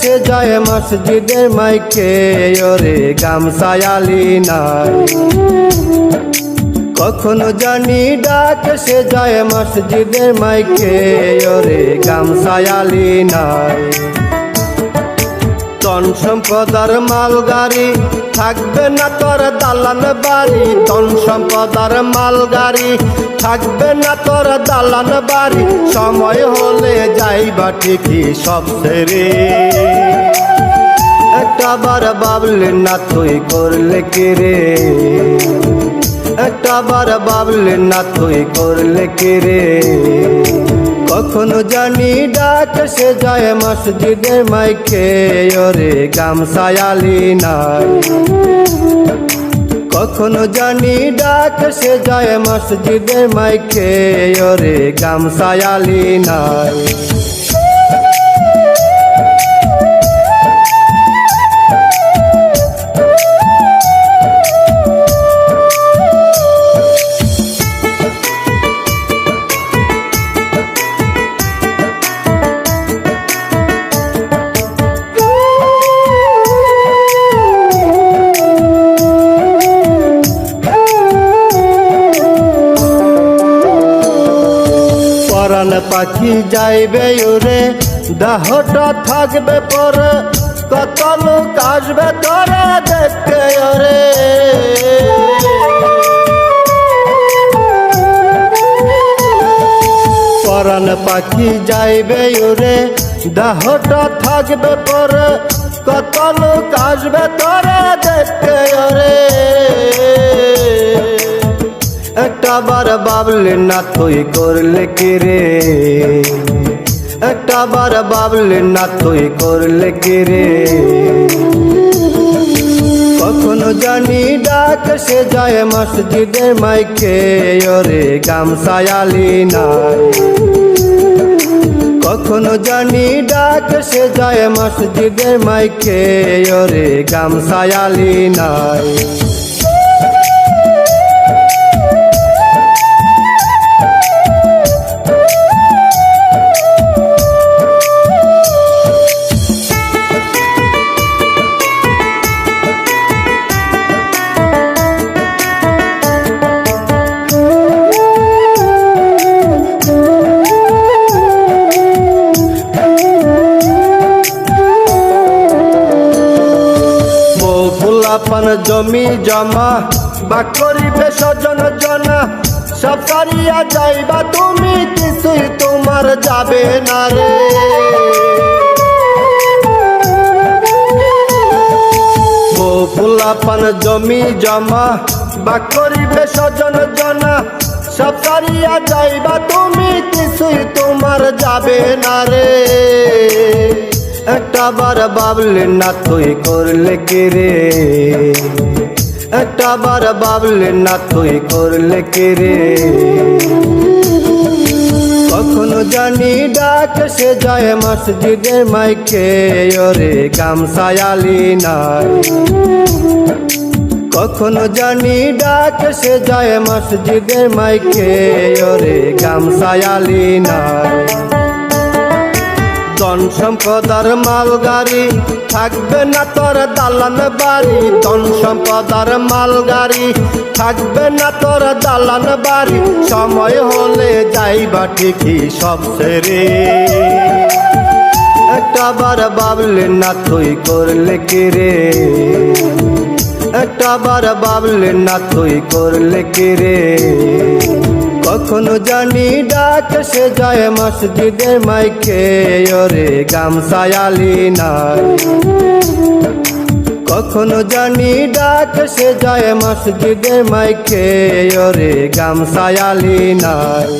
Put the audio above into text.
সে যায় মসজিদের মাইকে, ওরে গামসায়ালি নাই। কখনো জানি ডাক সে যায় মসজিদের মাইকে, ওরে গামসায়ালি নাই। তন সম্পদার মাল গাড়ি। থাকবে না তোর দালান বাড়ি তন সম্পদার মাল গাড়ি। থাকবে না তোর দালান বাড়ি, সময় হলে যাইবা ঠিকই সব সেরে। একটা বার বাবলে না তুই করলে কে রে? একটা বার বাবলে না তুই করলে কে রে? কখনো জানি ডাক, সে যায় মসজিদের মাইকে, ওরে গামসায়ালি নাই। কখনো জানি ডাক, সে যায় মসজিদের মাইকে, ওরে গামসায়ালি নাই। পাখি যাইবে ওরে, দেহটা থাকবে পরে, কত লোক আসবে তোরে দেখতে ওরে। পরাণ পাখি যাইবে ওরে, দেহটা থাকবে পরে, কত লোক আসবে তোরে দেখতে ওরে। একটা বার বাবলে না তুই করলে কে রে? একটা বার বাবলে না তুই করলে কে রে? কখনো জানি ডাক সে যায় মসজিদের মাইকে, ওরে গামসায়ালি নাই। কখনো জানি ডাক সে যায় মসজিদের মাইকে, ওরে গামসায়ালি নাই। জমি জমা বা করিবে স্বজন জনা। সব সারিয়া যাইবা, তুমি কিছুই তোমার যাবে না রে। ও ফুলাপান জমি জমা, বা করিবে স্বজন জনা। সব সারিয়া যাইবা, তুমি কিছুই তোমার যাবে না রে। একটা বার বাবলে না তুই করলে কে রে? একটা বার বাবলে না তুই করলে কে রে? কখনো জানি ডাক সে যায় মসজিদের মাইকে, ওরে গামসায়ালি নাই। কখনো জানি ডাক সে যায় মসজিদের মাইকে, ওরে গামসায়ালি নাই। ধন সম্পদার মাল গাড়ি থাকবে না তোর দালান বাড়ি। ধন সম্পদার মাল গাড়ি থাকবে না তোর দালান বাড়ি। সময় হলে যাইবা ঠিকই সব সেরে। একটা বার বাবলে না তুই করলে কে রে? একটা বার বাবলে না তুই করলে কে রে? কখনো জানি ডাক, সে যায় মসজিদের মাইকে, ওরে গামসায়ালি নাই। কখনো জানি ডাক, সে যায় মসজিদের মাইকে, ওরে গামসায়ালি নাই।